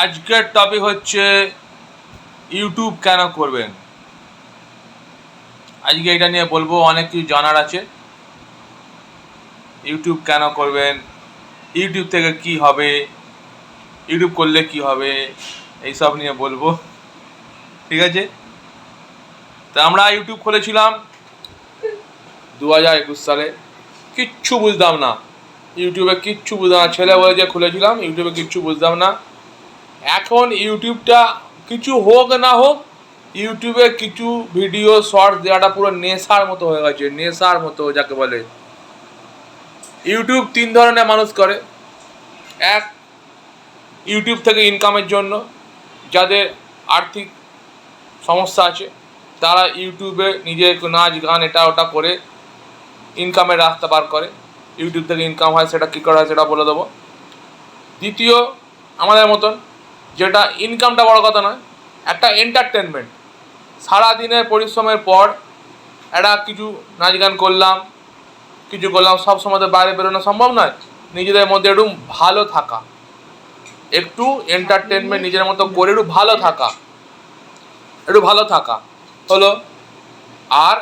আজকের টপিক হচ্ছে ইউটিউব কেন করবেন? আজকে এটা নিয়ে বলব, অনেক কিছু জানার আছে। ইউটিউব কেন করবেন? ইউটিউব থেকে কি হবে? ইউটিউব করলে কি হবে? এইসব নিয়ে বলব। ঠিক আছে? তা আমরা ইউটিউব খুলেছিলাম দু হাজার একুশ সালে। কিচ্ছু বুঝতাম না। ইউটিউবে কিচ্ছু বুঝতাম না। ছেলে বলে যে খুলেছিলাম ইউটিউবে কিচ্ছু বুঝতাম না। এখন ইউটিউবটা কিছু হোক না হোক, ইউটিউবে কিছু ভিডিও শর্টস দেওয়াটা পুরো নেশার মতো হয়ে গেছে, নেশার মতো যাকে বলে। ইউটিউব তিন ধরনের মানুষ করে। এক, ইউটিউব থেকে ইনকামের জন্য যাদের আর্থিক সমস্যা আছে, তারা ইউটিউবে নিজের নাচ, গান, এটা, ওটা করে ইনকামের রাস্তা বার করে। ইউটিউব থেকে ইনকাম হয়, সেটা কী করা হয়, সেটা বলে দেবো। দ্বিতীয়, আমাদের মতন যেটা ইনকামটা বড় কথা নয়, একটা এন্টারটেনমেন্ট সারাদিনের পরিশ্রমের পর একটা কিছু নাচ গান করলাম, কিছু করলাম, সব সময় তো বাইরে বেরোনো সম্ভব নয়। নিজেদের মধ্যে একটু ভালো থাকা। একটু এন্টারটেনমেন্ট নিজের মতো করে একটু ভালো থাকা। একটু ভালো থাকা। হলো, আর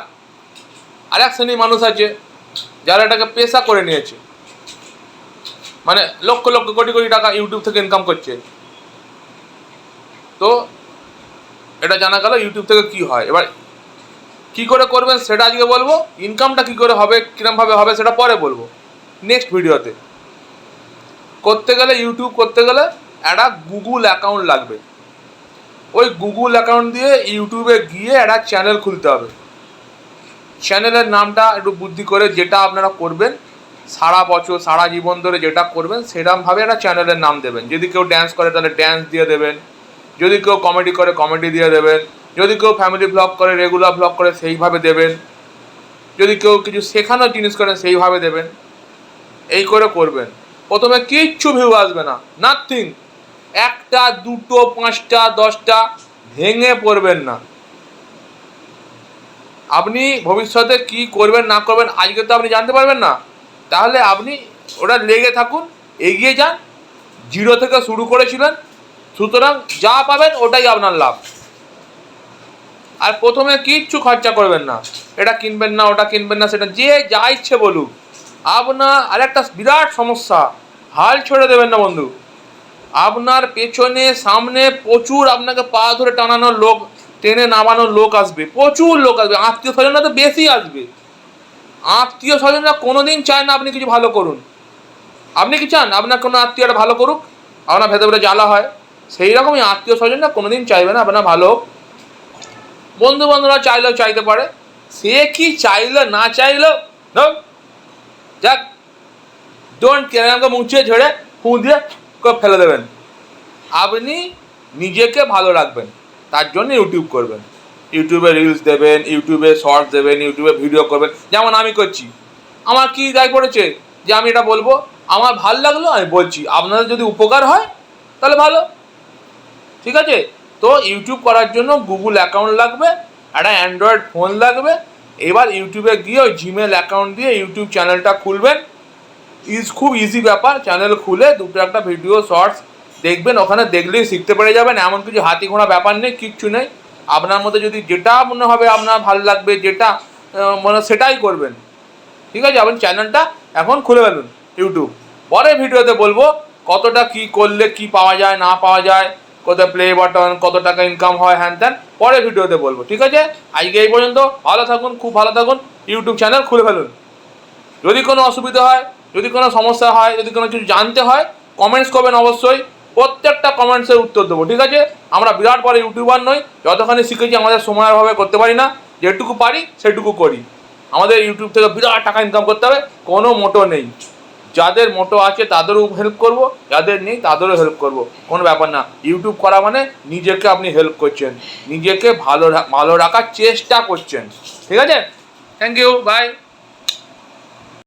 আরেক শ্রেণির মানুষ আছে, যারা এটাকে পেশা করে নিয়েছে। মানে লক্ষ লক্ষ কোটি কোটি টাকা ইউটিউব থেকে ইনকাম করছে। তো এটা জানা গেল ইউটিউব থেকে কি হয়। এবার কি করে করবেন সেটা আজকে বলব ইনকামটা কি করে হবে কিরমভাবে হবে সেটা পরে বলব। নেক্সট ভিডিওতে। করতে গেলে ইউটিউব করতে গেলে একটা গুগল অ্যাকাউন্ট লাগবে। ওই গুগল অ্যাকাউন্ট দিয়ে ইউটিউবে গিয়ে একটা চ্যানেল খুলতে হবে। চ্যানেলের নামটা একটু বুদ্ধি করে যেটা আপনারা করবেন, সারা বছর, সারা জীবন ধরে যেটা করবেন সেরকমভাবে একটা চ্যানেলের নাম দেবেন। যদি কেউ ড্যান্স করে, তাহলে ড্যান্স দিয়ে দেবেন। যদি কেউ কমেডি করে কমেডি দিয়ে দেবেন। যদি কেউ ফ্যামিলি ব্লগ করে রেগুলার ব্লগ করে, সেইভাবে দেবেন। যদি কেউ কিছু শেখানোর জিনিস করেন সেইভাবে দেবেন। এই করে করবেন। প্রথমে কিচ্ছু ভিউ আসবে না। নাথিং একটা, দুটো, পাঁচটা, দশটা ভেঙে পড়বেন না। আপনি ভবিষ্যতে কি করবেন, না করবেন, আজকে তো আপনি জানতে পারবেন না। তাহলে আপনি ওটা লেগে থাকুন, এগিয়ে যান। জিরো থেকে শুরু করেছিলেন সুতরাং যা পাবেন ওটাই আপনার লাভ। আর প্রথমে কিচ্ছু খরচা করবেন না। এটা কিনবেন না, ওটা কিনবেন না, সেটা যে যা ইচ্ছে বলুক। আপনার আর একটা বিরাট সমস্যা, হাল ছেড়ে দেবেন না বন্ধু। আপনার পেছনে, সামনে প্রচুর আপনাকে পা ধরে টানানোর লোক, টেনে নামানোর লোক আসবে, প্রচুর লোক আসবে। আত্মীয় স্বজনরা তো বেশি আসবে। আত্মীয় স্বজনরা কোনোদিন চায় না আপনি কিছু ভালো করুন। আপনি কি চান? আপনার কোনো আত্মীয়রা ভালো করুক? আপনার ভেতরে ভেতরে জ্বালা হয়। সেই রকমই আত্মীয় স্বজনরা কোনোদিন চাইবে না, আপনার ভালো বন্ধু বান্ধবরা চাইলেও চাইতে পারে। সে কি চাইলো, না চাইলো? যাক। ডোন্ট কেরামকে মুছে, ঝেড়ে ফু দিয়ে ফেলে দেবেন। আপনি নিজেকে ভালো রাখবেন। তার জন্য ইউটিউব করবেন। ইউটিউবে রিলস দেবেন ইউটিউবে শর্টস দেবেন ইউটিউবে ভিডিও করবেন। যেমন আমি করছি। আমার কি দায় পড়েছে? যে আমি এটা বলব। আমার ভালো লাগল, আমি বলছি। আপনাদের যদি উপকার হয়, তাহলে ভালো। ঠিক আছে? তো ইউটিউব করার জন্য গুগল অ্যাকাউন্ট লাগবে, একটা অ্যান্ড্রয়েড ফোন লাগবে। এবার ইউটিউবে গিয়ে ওই জিমেল অ্যাকাউন্ট দিয়ে ইউটিউব চ্যানেলটা খুলবেন। ইজ, খুব ইজি ব্যাপার চ্যানেল খুলে দুটো একটা ভিডিও শর্টস দেখবেন, ওখানে দেখলেই শিখতে পেরে যাবেন। এমন কিছু হাতি ঘোড়া ব্যাপার নেই, কিচ্ছু নেই। আপনার মধ্যে যদি যেটা মনে হবে আপনার ভালো লাগবে, যেটা মনে সেটাই করবেন। ঠিক আছে? আপনি চ্যানেলটা এখন খুলে ফেলুন ইউটিউব পরে ভিডিওতে বলব, কতটা কি করলে কি পাওয়া যায়, না পাওয়া যায়। কত প্লে বাটন কত টাকা ইনকাম হয় হ্যান ত্যান পরে ভিডিওতে বলব, ঠিক আছে? আজকে এই পর্যন্ত, ভালো থাকুন, খুব ভালো থাকুন ইউটিউব চ্যানেল খুলে ফেলুন। যদি কোনো অসুবিধা হয়, যদি কোনো সমস্যা হয়, যদি কোনো কিছু জানতে হয় কমেন্টস করবেন অবশ্যই, প্রত্যেকটা কমেন্টসের উত্তর দেবো, ঠিক আছে? আমরা বিরাট বড় ইউটিউবার নই, যতখানি শিখেছি আমাদের সময়ের অভাবে করতে পারি না, যেটুকু পারি, সেটুকু করি। আমাদের ইউটিউব থেকে বিরাট টাকা ইনকাম করতে হবে, কোনো মোটো নেই। যাদের মোটো আছে তাদেরও হেল্প করব, যাদের নেই তাদেরও হেল্প করব। কোনো ব্যাপার না ইউটিউব করা মানে নিজেকে আপনি হেল্প করছেন, নিজেকে ভালো ভালো রাখার চেষ্টা করছেন। ঠিক আছে? Thank you by